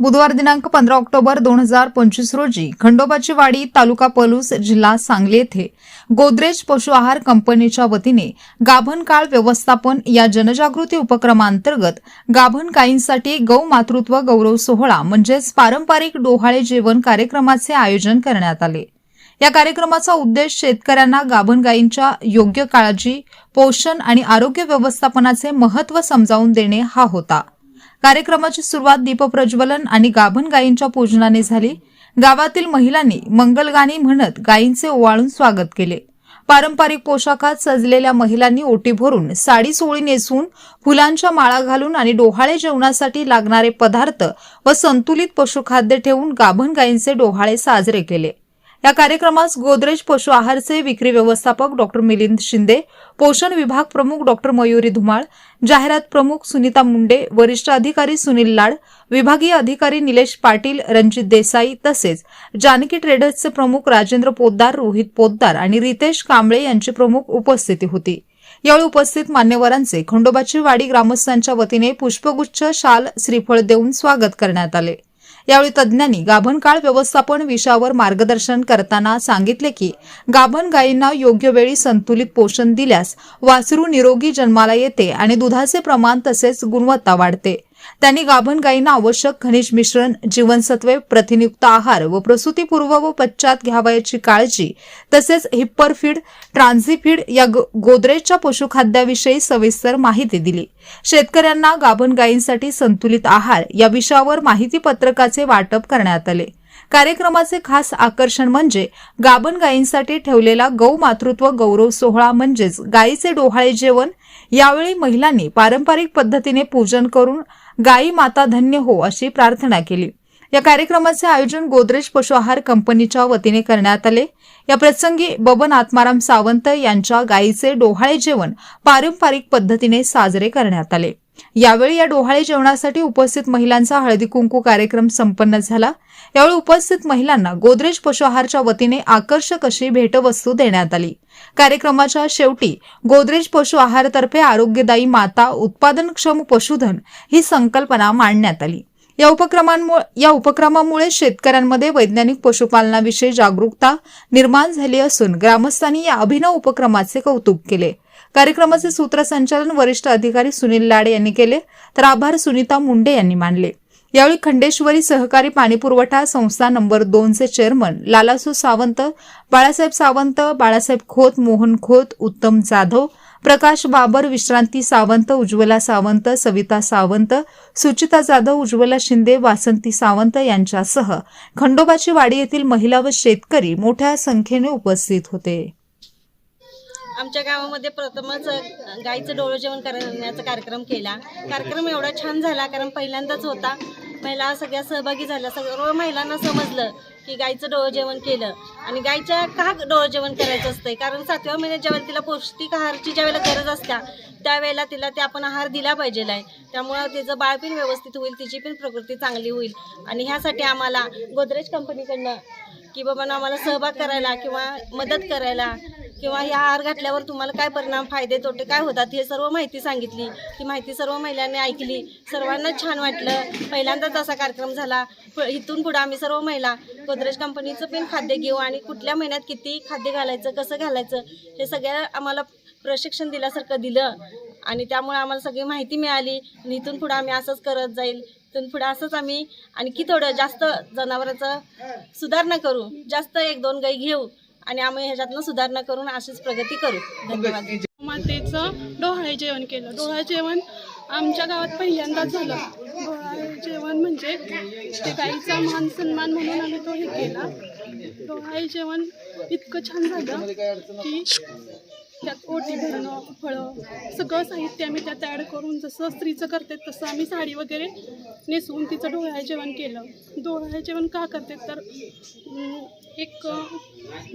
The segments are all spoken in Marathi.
बुधवार दिनांक पंधरा ऑक्टोबर दोन हजार पंचवीस रोजी खंडोबाची वाडी तालुका पलूस जिल्हा सांगली येथे गोदरेज पशु आहार कंपनीच्या वतीने गाभण काळ व्यवस्थापन या जनजागृती उपक्रमांतर्गत गाभण गायींसाठी गौ मातृत्व गौरव सोहळा म्हणजेच पारंपरिक डोहाळे जेवण कार्यक्रमाचे आयोजन करण्यात आले. या कार्यक्रमाचा उद्देश शेतकऱ्यांना गाभण गायींच्या योग्य काळजी पोषण आणि आरोग्य व्यवस्थापनाचे महत्त्व समजावून देणे हा होता. कार्यक्रमाची सुरुवात दीपप्रज्वलन आणि गाभण गायींच्या पूजनाने झाली. गावातील महिलांनी मंगलगाणी म्हणत गायींचे ओवाळून स्वागत केले. पारंपरिक पोशाखात सजलेल्या महिलांनी ओटी भरून साडी सोळी नेसून फुलांच्या माळा घालून आणि डोहाळे जेवणासाठी लागणारे पदार्थ व संतुलित पशुखाद्य ठेवून गाभण गायींचे डोहाळे साजरे केले. या कार्यक्रमास गोदरेज पशु आहारचे विक्री व्यवस्थापक डॉक्टर मिलिंद शिंदे पोषण विभाग प्रमुख डॉक्टर मयुरी धुमाळ जाहिरात प्रमुख सुनीता मुंडे वरिष्ठ अधिकारी सुनील लाड विभागीय अधिकारी निलेश पाटील रणजित देसाई तसेच जानकी ट्रेडर्सचे प्रमुख राजेंद्र पोद्दार रोहित पोद्दार आणि रितेश कांबळे यांची प्रमुख उपस्थिती होती. यावेळी उपस्थित मान्यवरांचे खंडोबाची वाडी ग्रामस्थांच्या वतीने पुष्पगुच्छ शाल श्रीफळ देऊन स्वागत करण्यात आले. यावेळी तज्ज्ञांनी गाभण काळ व्यवस्थापन विषयावर मार्गदर्शन करताना सांगितले की गाभण गायींना योग्य वेळी संतुलित पोषण दिल्यास वासरू निरोगी जन्माला येते आणि दुधाचे प्रमाण तसेच गुणवत्ता वाढते. त्यांनी गाभण गायींना आवश्यक खनिज मिश्रण जीवनसत्वे प्रथिनयुक्त आहार व प्रसूतीपूर्व व पश्चात घ्यावयाची काळजी तसेच हिप्परफीड ट्रान्झिफीड या गोदरेजच्या पशुखाद्याविषयी सविस्तर माहिती दिली. शेतकऱ्यांना गाभण गायींसाठी संतुलित आहार या विषयावर माहिती पत्रकाचे वाटप करण्यात आले. कार्यक्रमाचे खास आकर्षण म्हणजे गाभण गायींसाठी ठेवलेला गौ मातृत्व गौरव सोहळा म्हणजेच गायीचे डोहाळे जेवण. यावेळी महिलांनी पारंपरिक पद्धतीने पूजन करून गायी माता धन्य हो अशी प्रार्थना केली. या कार्यक्रमाचे आयोजन गोदरेज पशु आहार कंपनीच्या वतीने करण्यात आले. या प्रसंगी बबन आत्माराम सावंत यांच्या गायीचे डोहाळे जेवण पारंपरिक पद्धतीने साजरे करण्यात आले. यावेळी या डोहाळे जेवणासाठी उपस्थित महिलांचा हळदी कुंकू कार्यक्रम संपन्न झाला. यावेळी उपस्थित महिलांना गोदरेज पशु आहारच्या वतीने आकर्षक अशी भेटवस्तू देण्यात आली. कार्यक्रमाच्या शेवटी गोदरेज पशु आहारतर्फे आरोग्यदायी माता उत्पादनक्षम पशुधन ही संकल्पना मांडण्यात आली. या उपक्रमांमुळे या उपक्रमामुळे शेतकऱ्यांमध्ये वैज्ञानिक पशुपालनाविषयी जागरूकता निर्माण झाली असून ग्रामस्थांनी या अभिनव उपक्रमाचे कौतुक केले. कार्यक्रमाचे सूत्रसंचालन वरिष्ठ अधिकारी सुनील लाडे यांनी केले तर आभार सुनीता मुंडे यांनी मानले. यावेळी खंडेश्वरी सहकारी पाणीपुरवठा संस्था नंबर दोनचे चेअरमन लालासू सावंत बाळासाहेब सावंत बाळासाहेब खोत मोहन खोत उत्तम जाधव प्रकाश बाबर विश्रांती सावंत उज्ज्वला सावंत सविता सावंत सुचिता जाधव उज्ज्वला शिंदे वासंती सावंत यांच्यासह खंडोबाची वाडी येथील महिला व शेतकरी मोठ्या संख्येने उपस्थित होते. आमच्या गावामध्ये प्रथमच गाईचं डोळं जेवण करण्याचा कार्यक्रम केला. कार्यक्रम एवढा छान झाला कारण पहिल्यांदाच होता. महिला सगळ्या सहभागी झाल्या सर्व महिलांना समजलं की गाईचं डोळ जेवण केलं. आणि गाईच्या का डोळ जेवण करायचं असतंय? कारण सातव्या महिन्यात ज्यावेळेला तिला पौष्टिक आहारची ज्यावेळेला गरज असत्या त्यावेळेला तिला ते आपण आहार दिला पाहिजे आहे त्यामुळं तिचं बाळपण व्यवस्थित होईल तिची पण प्रकृती चांगली होईल. आणि ह्यासाठी आम्हाला गोदरेज कंपनीकडनं की बाबांना आम्हाला सहभाग करायला किंवा मदत करायला किंवा या आहार घातल्यावर तुम्हाला काय परिणाम फायदे तोटे काय होतात हे सर्व माहिती सांगितली. ती माहिती सर्व महिलांनी ऐकली. सर्वांना छान वाटलं. पहिल्यांदाच असा कार्यक्रम झाला. प- इथून पुढं आम्ही सर्व महिला गोदरेज कंपनीचं पण खाद्य घेऊ आणि कुठल्या महिन्यात किती खाद्य घालायचं कसं घालायचं हे सगळं आम्हाला प्रशिक्षण दिल्यासारखं दिलं आणि त्यामुळे आम्हाला सगळी माहिती मिळाली आणि इथून पुढं आम्ही असंच करत जाईल. इथून पुढं असंच आम्ही आणखी थोडं जास्त जनावरांचं सुधारणा करू. जास्त एक दोन गाई घेऊ. आणि आम्ही ह्याच्यातनं सुधारणा करून अशीच प्रगती करू. धन्यवाद. मातेचं डोहाळे जेवण केलं. डोहाळे जेवण आमच्या गावात पहिल्यांदाच झालं. डोहाळे जेवण म्हणजे ते गाईचा मान सन्मान म्हणून आम्ही तो हे केला. डोहाळे जेवण इतकं छान झालं की त्यात ओटी भरणं फळं सगळं साहित्य आम्ही त्यात ॲड करून जसं स्त्रीचं करते तसं आम्ही साडी वगैरे नेसवून तिचं डोळ्या जेवण केलं. डोळ्या जेवण का करते? तर एक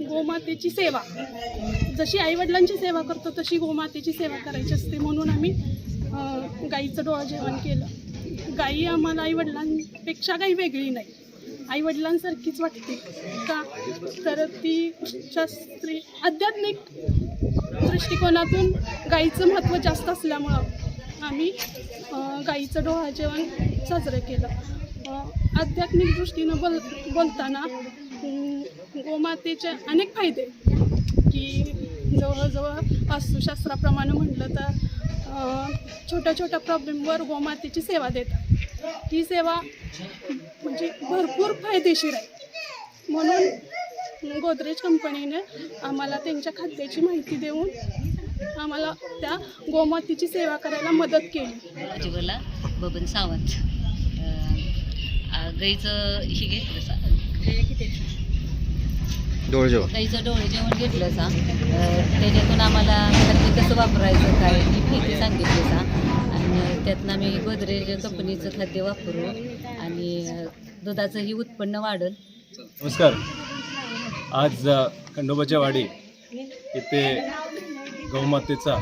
गोमातेची सेवा. जशी आईवडिलांची सेवा करतो तशी गोमातेची सेवा करायची असते म्हणून आम्ही गाईचं डोळं जेवण केलं. गाई आम्हाला आईवडिलांपेक्षा काही वेगळी नाही. आईवडिलांसारखीच वाटते. का? तर ती शास्त्री आध्यात्मिक दृष्टिकोनातून गाईचं महत्त्व जास्त असल्यामुळं आम्ही गाईचं डोहा जेवण साजरं केलं. आध्यात्मिक दृष्टीनं बोल बोलताना गोमातेचे अनेक फायदे की जवळजवळ वास्तुशास्त्राप्रमाणे म्हटलं तर छोट्या छोट्या प्रॉब्लेमवर गोमातेची सेवा देतात. ही सेवा म्हणजे भरपूर फायदेशीर आहे. म्हणून गोदरेज कंपनीने आम्हाला त्यांच्या खाद्याची माहिती देऊन आम्हाला त्या गोमातेची सेवा करायला मदत केली. अजिबाला बबन सावंत. गाईचं हे घेतलं सा डोळ जेवण. गाईचं डोळे जेवण घेतलं सा. त्याच्यातून आम्हाला खाद्य कसं वापरायचं काय ही माहिती सांगितली सा. आणि त्यातनं आम्ही गोदरेज कंपनीचं खाद्य वापरू आणि दुधाचंही उत्पन्न वाढेल. नमस्कार. आज खंडोबाच्या वाडी येथे गौमातेचा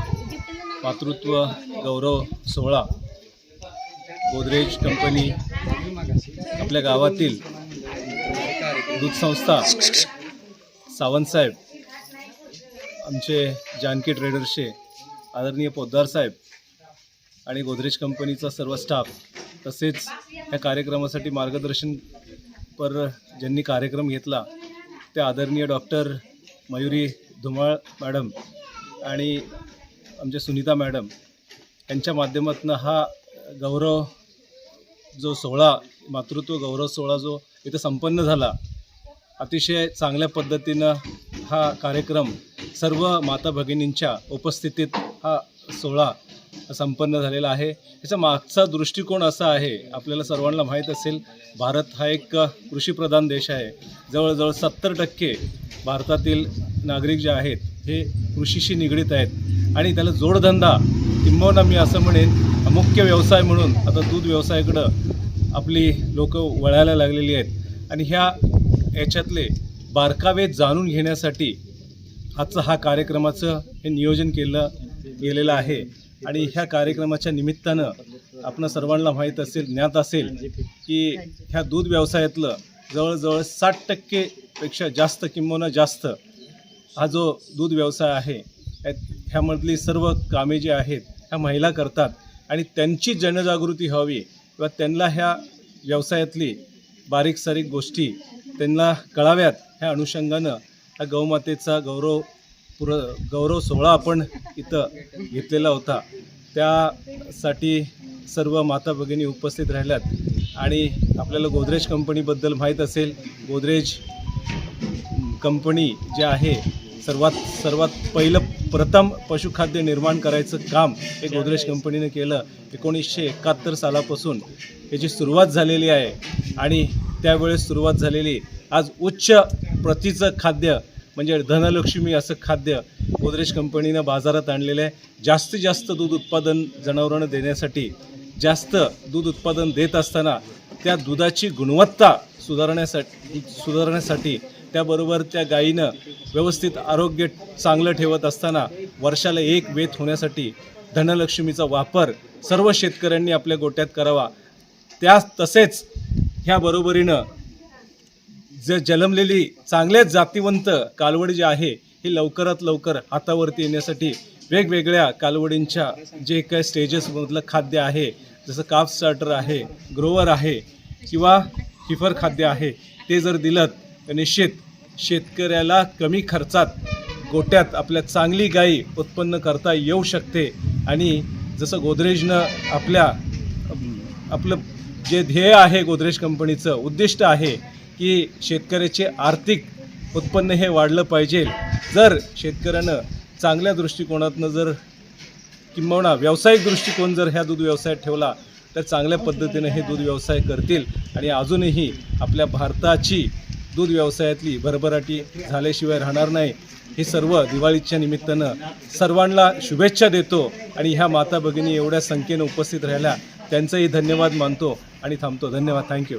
मातृत्व गौरव सोहळा गोदरेज कंपनी आपल्या गावातील दूध संस्था सावंतसाहेब आमचे जानकी ट्रेडर्सचे आदरणीय पोद्दार साहेब आणि गोदरेज कंपनीचा सर्व स्टाफ तसेच या कार्यक्रमासाठी मार्गदर्शन पर ज्यांनी कार्यक्रम घेतला ते आदरणीय डॉक्टर मयुरी धुमाळ मॅडम आणि आमच्या सुनीता मॅडम यांच्या माध्यमातून हा गौरव जो सोहळा मातृत्व गौरव सोहळा जो इथं संपन्न झाला अतिशय चांगल्या पद्धतीनं हा कार्यक्रम सर्व माता भगिनींच्या उपस्थितीत हा सोहळा संपन्न झालेला आहे. याचा मागचा दृष्टिकोन असा आहे आपल्याला सर्वांना माहीत असेल भारत हा एक कृषीप्रधान देश आहे. जवळजवळ सत्तर टक्के भारतातील नागरिक जे आहेत हे कृषीशी निगडीत आहेत. आणि त्याला जोडधंदा किंबहुना मी असं म्हणेन मुख्य व्यवसाय म्हणून आता दूध व्यवसायाकडं आपली लोक वळायला लागलेली आहेत. आणि ह्या याच्यातले बारकावे जाणून घेण्यासाठी आजचं हा कार्यक्रमाचं हे नियोजन केलं गेलेलं आहे. आणि ह्या कार्यक्रमाच्या निमित्तानं आपण सर्वांना माहीत असेल ज्ञात असेल की ह्या दूध व्यवसायातलं जवळजवळ साठ टक्केपेक्षा जास्त किंबहुना जास्त हा जो दूध व्यवसाय आहे ह्यामधली सर्व कामे जी आहेत ह्या महिला करतात आणि त्यांची जनजागृती व्हावी किंवा त्यांना ह्या व्यवसायातली बारीक सारीक गोष्टी त्यांना कळाव्यात ह्या अनुषंगानं ह्या गौमातेचा गौरव पुर गौरव सोहळा आपण इथं घेतलेला होता. त्यासाठी सर्व माता भगिनी उपस्थित राहिल्यात. आणि आपल्याला गोदरेज कंपनीबद्दल माहीत असेल गोदरेज कंपनी जे आहे सर्वात सर्वात पहिलं प्रथम पशुखाद्य निर्माण करायचं काम हे गोदरेज कंपनीने केलं एकोणीसशे एकाहत्तर सालापासून. याची सुरुवात झालेली आहे. आणि त्यावेळेस सुरुवात झालेली आज उच्च प्रतीचं खाद्य म्हणजे धनलक्ष्मी असं खाद्य गोदरेज कंपनीनं बाजारात आणलेलं आहे. जास्तीत जास्त दूध उत्पादन जनावरांना देण्यासाठी जास्त दूध उत्पादन देत असताना त्या दुधाची गुणवत्ता सुधारण्यासाठी सुधारण्यासाठी त्याबरोबर त्या गायीनं व्यवस्थित आरोग्य चांगलं ठेवत असताना वर्षाला एक वेत होण्यासाठी धनलक्ष्मीचा वापर सर्व शेतकऱ्यांनी आपल्या गोट्यात करावा. त्या तसेच ह्या बरोबरीनं जे जलमलेली चांगलेच जातीवंत कालवड जी आहे ही लवकरात लवकर हातावरती येण्यासाठी वेगवेगळ्या कालवडींच्या जे काही स्टेजेसमधलं खाद्य आहे जसं काफ स्टार्टर आहे ग्रोवर आहे किंवा किफर खाद्य आहे ते जर दिलं तर निश्चित शेतकऱ्याला कमी खर्चात गोट्यात आपल्या चांगली गाई उत्पन्न करता येऊ शकते. आणि जसं गोदरेजनं आपल्या आपलं जे ध्येय आहे गोदरेज कंपनीचं उद्दिष्ट आहे की शेतकऱ्याचे आर्थिक उत्पन्न हे वाढलं पाहिजे. जर शेतकऱ्यानं चांगल्या दृष्टिकोनातनं जर किंबहुना व्यावसायिक दृष्टिकोन जर ह्या दूध व्यवसायात ठेवला तर चांगल्या पद्धतीने हे दूध व्यवसाय करतील आणि अजूनही आपल्या भारताची दूध व्यवसायातली भरभराटी झाल्याशिवाय राहणार नाही. हे सर्व दिवाळीच्या निमित्तानं सर्वांना शुभेच्छा देतो आणि ह्या माता भगिनी एवढ्या संख्येनं उपस्थित राहिल्या. त्यांचाही धन्यवाद मानतो आणि थांबतो. धन्यवाद. थँक्यू.